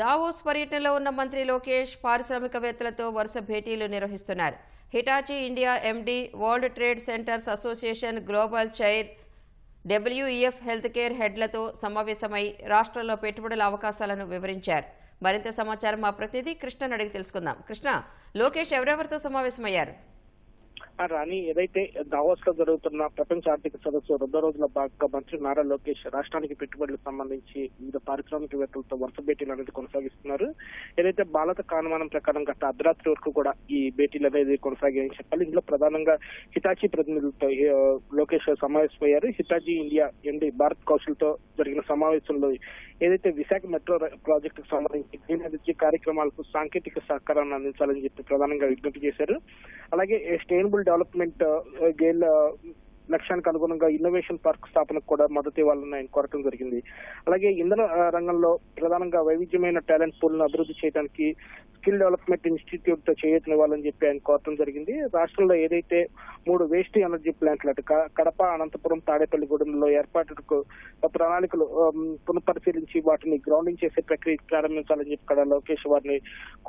Davos పర్యటనలో ఉన్న మంత్రి లోకేష్ పారిశ్రామికవేత్తలతో వరుస భేటీలు నిర్వహిస్తున్నారు. Hitachi India MD world trade centres association global chair WEF health care హెడ్లతో సమావేశమై రాష్ట్రంలో పెట్టుబడుల అవకాశాలను వివరించారు. మరింత సమాచారం మా ప్రతినిధి కృష్ణ అడిగి తెలుసుకుందాం. కృష్ణ లోకేష్ ఎవరెవరితో సమావేశమయ్యారు? ఆ రాణి ఏదైతే దావోస్లో జరుగుతున్న ప్రపంచ ఆర్థిక సదస్సు రెండో రోజుల భాగంగా మంత్రి నారా లోకేష్ రాష్ట్రానికి పెట్టుబడులకు సంబంధించి వివిధ పారిశ్రామికవేత్తలతో వరుస భేటీలు అనేది కొనసాగిస్తున్నారు. ఏదైతే భారత కానుమానం ప్రకారం గత అర్ధరాత్రి వరకు కూడా ఈ భేటీలు అనేది కొనసాగాయని చెప్పాలి. ఇందులో ప్రధానంగా హిటాచీ ప్రతినిధులతో లోకేష్ సమావేశమయ్యారు. హితాజీ ఇండియా ఎండి భారత్ కౌశల్తో జరిగిన సమావేశంలో ఏదైతే విశాఖ మెట్రో ప్రాజెక్టుకు సంబంధించి గ్రీన్ ఎనర్జీ కార్యక్రమాలకు సాంకేతిక సహకారాన్ని అందించాలని చెప్పి ప్రధానంగా విజ్ఞప్తి చేశారు. అలాగే స్టేనబుల్ డెవలప్మెంట్ గేల్ లక్ష్యానికి అనుగుణంగా ఇన్నోవేషన్ పార్క్ స్థాపనకు కూడా మద్దతు ఇవ్వాలని ఆయన కోరటం జరిగింది. అలాగే ఇంధన రంగంలో ప్రధానంగా వైవిధ్యమైన టాలెంట్ పూల్ను అభివృద్ధి చేయడానికి స్కిల్ డెవలప్మెంట్ ఇన్స్టిట్యూట్తో చేయనివ్వాలని చెప్పి ఆయన కోరటం జరిగింది. రాష్ట్రంలో ఏదైతే మూడు వేస్ట్ ఎనర్జీ ప్లాంట్లు అటు కడప అనంతపురం తాడేపల్లిగూడెంలో ఏర్పాటుకు ప్రణాళికలు పునఃపరిశీలించి వాటిని గ్రౌండింగ్ చేసే ప్రక్రియ ప్రారంభించాలని చెప్పి ఇక్కడ లోకేష్ వారిని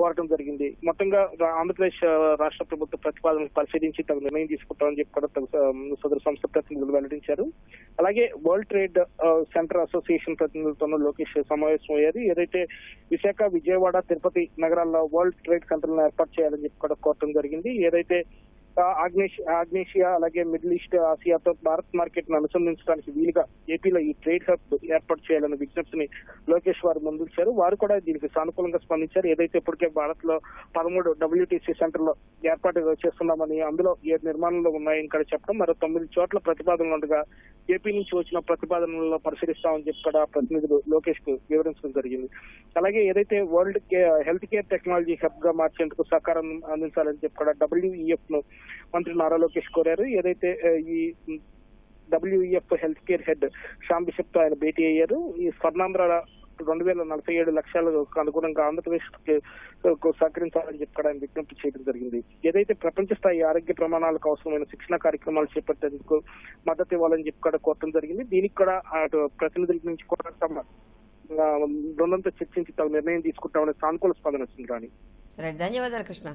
కోరటం జరిగింది. మొత్తంగా ఆంధ్రప్రదేశ్ రాష్ట్ర ప్రభుత్వ ప్రతిపాదనలు పరిశీలించి తగు నిర్ణయం తీసుకుంటామని చెప్పి కూడా సదరు సంస్థ ప్రతినిధులు వెల్లడించారు. అలాగే వరల్డ్ ట్రేడ్ సెంటర్ అసోసియేషన్ ప్రతినిధులతోనూ లోకేష్ సమావేశమయ్యారు ఏదైతే విశాఖ విజయవాడ తిరుపతి నగరాల్లో వరల్డ్ ట్రేడ్ సెంటర్లను ఏర్పాటు చేయాలని చెప్పి కూడా కోరటం జరిగింది. ఏదైతే ఆగ్నేష్ ఆగ్నేషియా అలాగే మిడిల్ ఈస్ట్ ఆసియాతో భారత్ మార్కెట్ను అనుసంధించడానికి వీలుగా ఏపీలో ఈ ట్రేడ్ హబ్ ఏర్పాటు చేయాలన్న విజ్ఞప్తిని లోకేష్ వారు ముందుంచారు. వారు కూడా దీనికి సానుకూలంగా స్పందించారు. ఏదైతే ఇప్పటికే భారత్లో పదమూడు డబ్ల్యూటీసీ సెంటర్లో ఏర్పాటు చేస్తున్నామని అందులో ఏడు నిర్మాణంలో ఉన్నాయని కూడా చెప్పడం మరో తొమ్మిది చోట్ల ప్రతిపాదనలు ఉండగా ఏపీ నుంచి వచ్చిన ప్రతిపాదనలను పరిశీలిస్తామని చెప్పి కూడా ప్రతినిధులు లోకేష్కు వివరించడం జరిగింది. అలాగే ఏదైతే వరల్డ్ హెల్త్ కేర్ టెక్నాలజీ హబ్గా మార్చేందుకు సహకారం అందించాలని చెప్పి కూడా డబ్ల్యూఈఎఫ్ను మంత్రి నారా లోకేష్ కోరారు. ఏదైతే ఈ WEF health care head Shyam బిషప్తో ఆయన భేటీ అయ్యారు. ఈ స్వర్ణాంధ్ర రెండు వేల నలభై ఏడు లక్షలకు అనుగుణంగా ఆంధ్రప్రదేశ్ సహకరించాలని చెప్పి ఆయన విజ్ఞప్తి చేయడం జరిగింది. ఏదైతే ప్రపంచ స్థాయి ఆరోగ్య ప్రమాణాలకు అవసరమైన శిక్షణ కార్యక్రమాలు చేపట్టేందుకు మద్దతు ఇవ్వాలని చెప్పి కూడా కోరటం జరిగింది. దీనికి కూడా అటు ప్రతినిధుల నుంచి కూడా తమ బృందంతో చర్చించి తమ నిర్ణయం తీసుకుంటామనే సానుకూల స్పందన వచ్చింది రాణి. ధన్యవాదాలు కృష్ణ.